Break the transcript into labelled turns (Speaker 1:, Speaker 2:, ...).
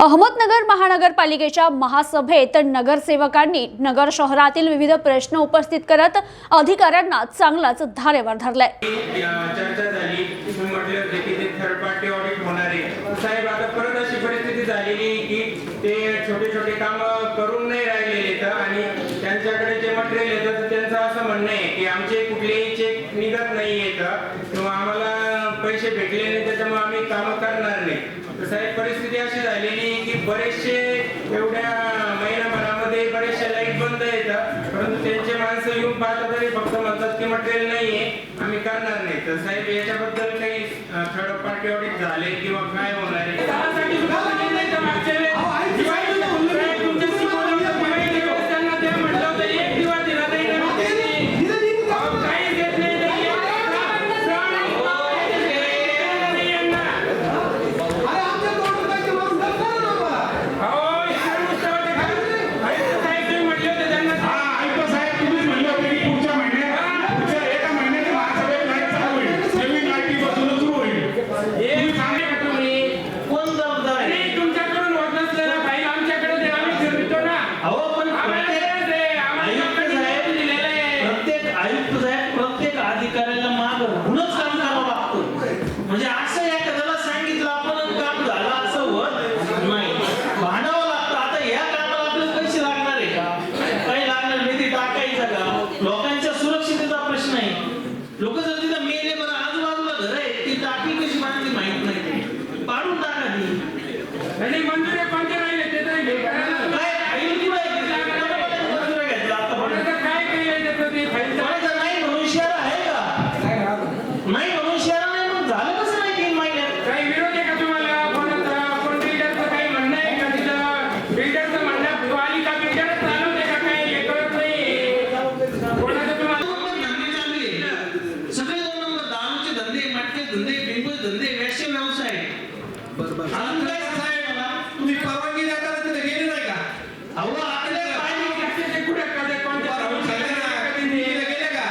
Speaker 1: अहमदनगर महानगरपालिकेच्या महासभेत नगरसेवकांनी नगर शहरातील विविध प्रश्न उपस्थित करत अधिकाऱ्यांना चांगलाच धारेवर धरलाय.
Speaker 2: चर्चा झाली. तुम्ही म्हटले होते की ते थर्ड पार्टी ऑडिट होणार आहे. साहेब आता परत अशी परिस्थिती झालेली की ते छोटे छोटे काम करून नाही राहिलेले तर आणि त्यांच्याकडे जे मटेरियल येतं त्यांचं असं म्हणणं आहे की आमचे कुठलेही चेक निघत नाही येतं किंवा आम्हाला पैसे भेटले नाही त्याच्यामुळे आम्ही काम करणार नाही. तर साहेब परिस्थिती अशी झालेली की बरेचसे एवढ्या महिनाभरामध्ये बरेचशा लाइट बंद येतात परंतु त्यांचे माणसं येऊन पाहतात तरी फक्त म्हणतात की मटेरियल नाहीये आम्ही करणार नाही. तर साहेब याच्याबद्दल काही थर्ड पार्टी ऑडिट झाले किंवा काय होणार
Speaker 3: नाही म्हणून शहरा नाही मग झालं कसं नाही तीन महिन्यात? काही
Speaker 4: विरोध आहे का तुम्हाला? कोण कोण बिल्डरचं काही म्हणणं आहे का तिथं? बिल्डरचं म्हणणं का बिल्डर काय? हे कळत नाही.
Speaker 3: कोणाचं तुम्हाला? सगळे दोन नंबर धंदे मटके धंदे बिंबू धंदे व्यवसाय. व्यवसाय अजून काय मला
Speaker 5: तुम्ही परवानगी देताना तिथे गेले नाही का?
Speaker 3: अहो आपल्या पाहिजे कशाचे
Speaker 4: कुठे कधी
Speaker 5: कोणत्या गेले का?